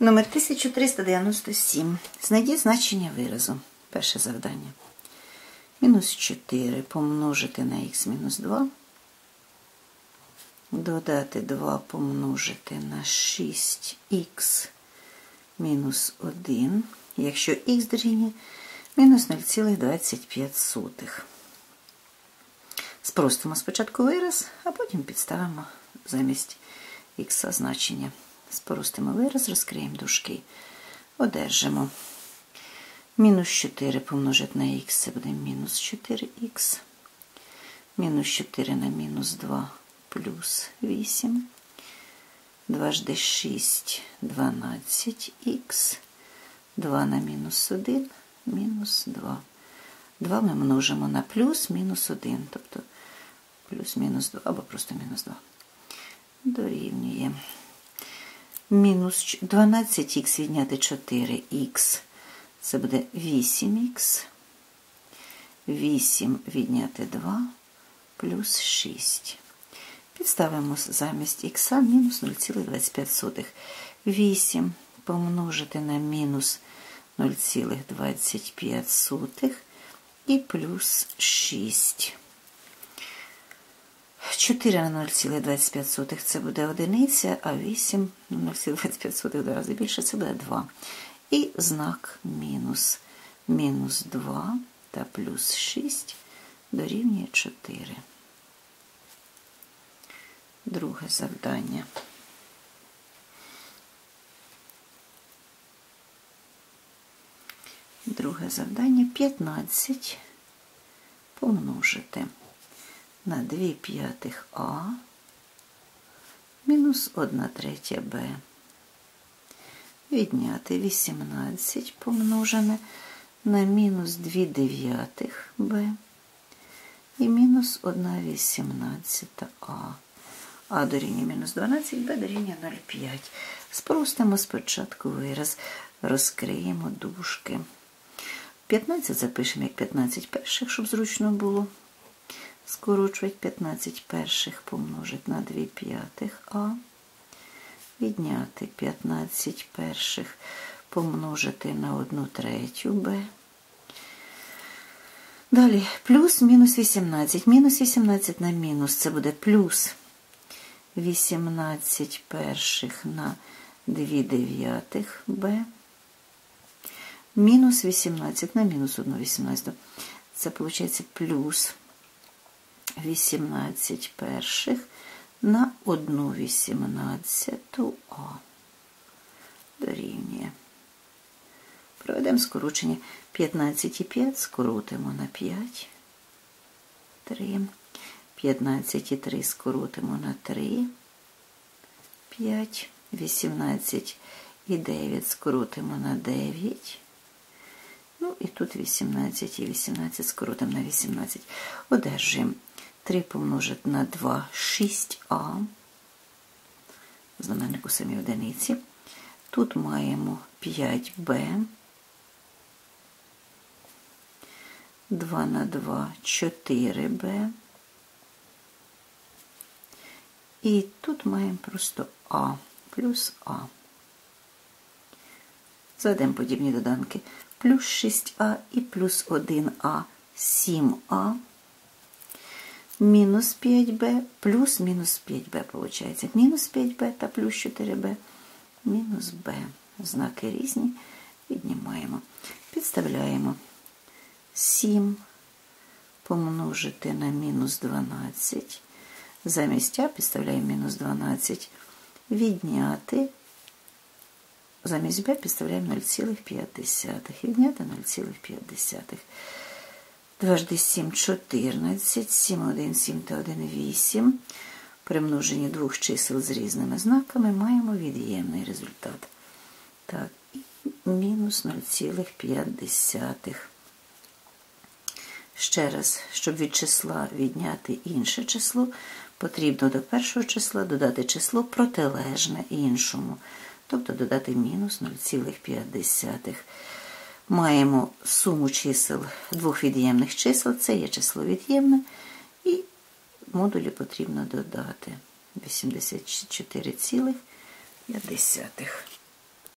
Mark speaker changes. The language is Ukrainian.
Speaker 1: Номер 1397. Знайдіть значення виразу. Перше завдання. Мінус 4 помножити на х мінус 2. Додати 2 помножити на 6х мінус 1. Якщо х дорівнює мінус 0,25. Спростимо спочатку вираз, а потім підставимо замість х значення. Спростимо вираз, розкриємо дужки. Одержимо. Мінус 4 помножити на х, це буде мінус 4х. Мінус 4 на мінус 2 плюс 8. 2 жди 6, 12х. 2 на мінус 1, мінус 2. 2 ми множимо на плюс мінус 1, тобто плюс мінус 2, або просто мінус 2. Дорівнює. Мінус 12х відняти 4х. Це буде 8х. 8 відняти 2 плюс 6. Підставимо замість х мінус 0,25. 8 помножити на мінус 0,25 і плюс 6. 4 на 0,25 це буде одиниця, а 8 на 0,25 два рази більше це буде 2. І знак мінус. Мінус 2 та плюс 6 дорівнює 4. Друге завдання. Друге завдання 15 помножити на 2 п'ятих А мінус 1 третя Б. Відняти 18 помножене на мінус 2 дев'ятих Б і мінус 1 вісімнадцята А. А дорівнює мінус 12, Б дорівнює 0,5. Спростимо спочатку вираз, розкриємо дужки. 15 запишемо як 15 перших, щоб зручно було. Скорочувати 15 перших помножити на 2 п'ятих А. Відняти 15 перших помножити на 1 третю Б. Далі плюс мінус 18. Мінус 18 на мінус це буде плюс 18 перших на 2 дев'ятих Б. Мінус 18 на мінус 1 18. Це виходить плюс 18 перших на 1 вісімнадцяту А. Дорівнює. Проведемо скорочення 15 і 5 скоротимо на 5. 3. 15 і 3 скоротимо на 3. 5. 18 і 9 скоротимо на 9. Ну, і тут 18 і 18 скоротимо на 18. Одержуємо 3 помножити на 2 6а. Знаменнику самі одиниці. Тут маємо 5b. 2 на 2 4b. І тут маємо просто А плюс А. Заведемо подібні доданки. Плюс 6а і плюс 1а 7а. Мінус 5b плюс мінус 5b, виходить. Мінус 5b та плюс 4b. Мінус b. Знаки різні. Віднімаємо. Підставляємо 7 помножити на мінус 12. Замість А підставляємо мінус 12. Відняти. Замість Б підставляємо 0,5. Відняти 0,5. 2 жди 7, 14, 7, 1, 7 та 1, 8. При множенні двох чисел з різними знаками маємо від'ємний результат. Так, мінус 0,5. Ще раз, щоб від числа відняти інше число, потрібно до першого числа додати число протилежне іншому, тобто додати мінус 0,5. Маємо суму чисел двох від'ємних чисел, це є число від'ємне, і модулі потрібно додати 84,5.